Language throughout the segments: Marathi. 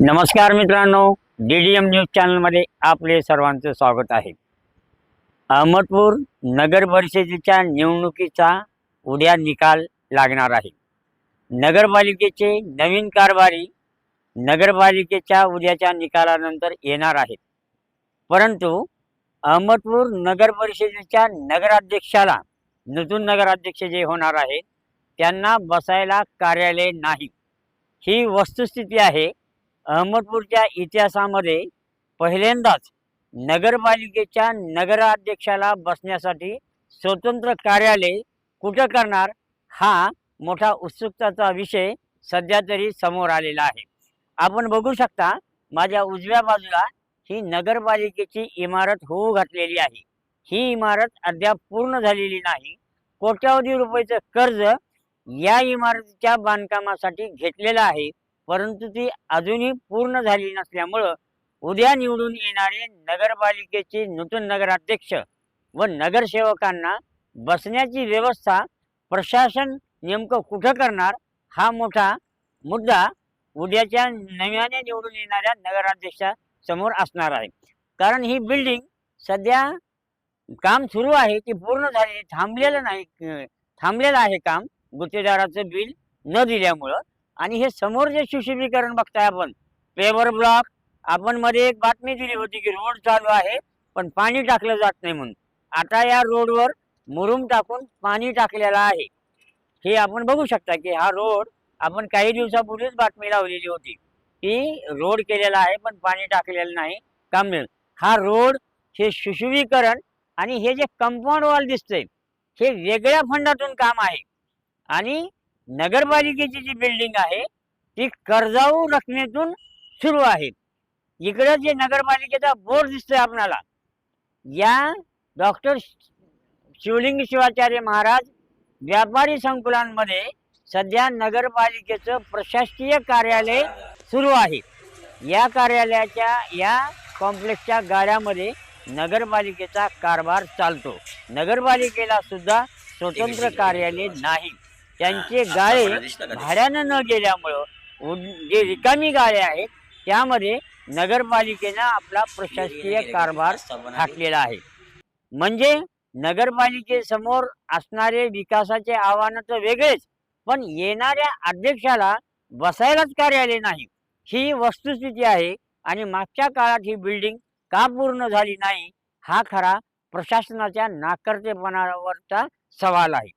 नमस्कार मित्रांनो डी डी एम न्यूज चॅनलमध्ये आपले सर्वांचं स्वागत आहे. अहमदपूर नगर परिषदेच्या निवडणुकीचा उद्या निकाल लागणार आहे. नगरपालिकेचे नवीन कारभारी नगरपालिकेच्या उद्याच्या निकालानंतर येणार आहेत. परंतु अहमदपूर नगर परिषदेच्या नगराध्यक्षाला नूतन नगराध्यक्ष जे होणार आहेत त्यांना बसायला कार्यालय नाही. ही वस्तुस्थिती आहे अहमदपूरच्या इतिहासामध्ये पहिल्यांदाच नगरपालिकेच्या नगराध्यक्षाला बसण्यासाठी स्वतंत्र कार्यालय कुठं करणार हा मोठा उत्सुकताचा विषय सध्या तरी समोर आलेला आहे. आपण बघू शकता माझ्या उजव्या बाजूला ही नगरपालिकेची इमारत होऊ घातलेली आहे. ही इमारत अद्याप पूर्ण झालेली नाही. कोट्यावधी रुपयाचं कर्ज या इमारतीच्या बांधकामासाठी घेतलेलं आहे. परंतु ती अजूनही पूर्ण झाली नसल्यामुळं उद्या निवडून येणारे नगरपालिकेचे नूतन नगराध्यक्ष व नगरसेवकांना बसण्याची व्यवस्था प्रशासन नेमकं कुठं करणार हा मोठा मुद्दा उद्याच्या नव्याने निवडून येणाऱ्या नगराध्यक्षा समोर असणार आहे. कारण ही बिल्डिंग सध्या काम सुरू आहे ती पूर्ण झाली थांबलेलं नाही थांबलेलं आहे काम गुत्तेदाराचं बिल न दिल्यामुळं. आणि हे समोर जे सुशोभीकरण बघताय आपण पेवर ब्लॉक आपण मध्ये एक बातमी दिली होती की रोड चालू आहे पण पाणी टाकलं जात नाही म्हणून. आता या रोडवर मुरुम टाकून पाणी टाकलेलं आहे. हे आपण बघू शकता की हा रोड आपण काही दिवसापूर्वीच बातमी लावलेली होती की रोड केलेला आहे पण पाणी टाकलेलं नाही काम हा रोड हे सुशोभीकरण आणि हे जे कंपाऊंड वॉल दिसतंय हे वेगळ्या फंडातून काम आहे. आणि नगरपालिकेची जी बिल्डिंग आहे ती कर्जाऊ रकमेतून सुरू आहे. इकडं जे नगरपालिकेचा बोर्ड दिसतोय आपणाला या डॉक्टर शिवलिंग शिवाचार्य महाराज व्यापारी संकुलांमध्ये सध्या नगरपालिकेचं प्रशासकीय कार्यालय सुरू आहे. या कार्यालयाच्या या कॉम्प्लेक्सच्या गाड्यामध्ये नगरपालिकेचा कारभार चालतो. नगरपालिकेला सुद्धा स्वतंत्र कार्यालय नाही. त्यांचे गाळे भाड्यानं न गेल्यामुळं जे रिकामी गाळे आहेत त्यामध्ये नगरपालिकेनं आपला प्रशासकीय कारभार घातलेला आहे. म्हणजे नगरपालिकेसमोर असणारे विकासाचे आव्हानं तर वेगळेच पण येणाऱ्या अध्यक्षाला बसायलाच कार्यालय नाही. ही वस्तुस्थिती आहे आणि मागच्या काळात ही बिल्डिंग का पूर्ण झाली नाही हा खरा प्रशासनाच्या नाकर्तेपणावरचा सवाल आहे.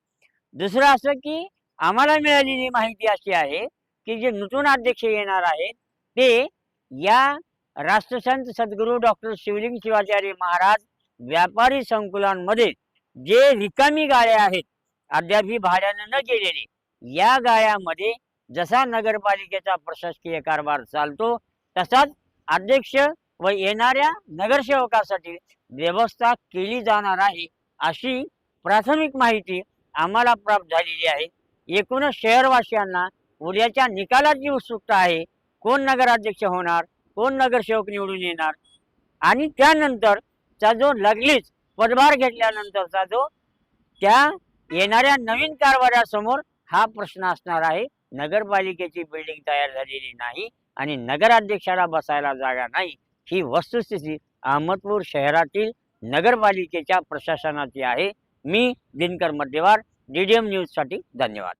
दुसरं असं की आम्हाला मिळालेली माहिती अशी आहे की जे नूतन अध्यक्ष येणार आहेत ते या राष्ट्रसंत सद्गुरू डॉक्टर शिवलिंग शिवाचार्य महाराज व्यापारी संकुलांमध्ये जे रिकामी गाळ्या आहेत अद्याप भाड्यानं न गेलेली या गाळ्यामध्ये जसा नगरपालिकेचा प्रशासकीय कारभार चालतो तसाच अध्यक्ष व येणाऱ्या नगरसेवकासाठी व्यवस्था केली जाणार आहे अशी प्राथमिक माहिती आम्हाला प्राप्त झालेली आहे. एकूणच शहरवासियांना उद्याच्या निकालाची उत्सुकता आहे कोण नगराध्यक्ष होणार कोण नगरसेवक निवडून येणार? आणि त्यानंतरचा जो लगलीच पदभार घेतल्यानंतरचा जो त्या येणाऱ्या नवीन कारभारासमोर हा प्रश्न असणार आहे. नगरपालिकेची बिल्डिंग तयार झालेली नाही आणि नगराध्यक्षाला बसायला जागा नाही ही वस्तुस्थिती अहमदपूर शहरातील नगरपालिकेच्या प्रशासनाची आहे. मी Dinkar Madhyawar D D M न्यूजसाठी धन्यवाद.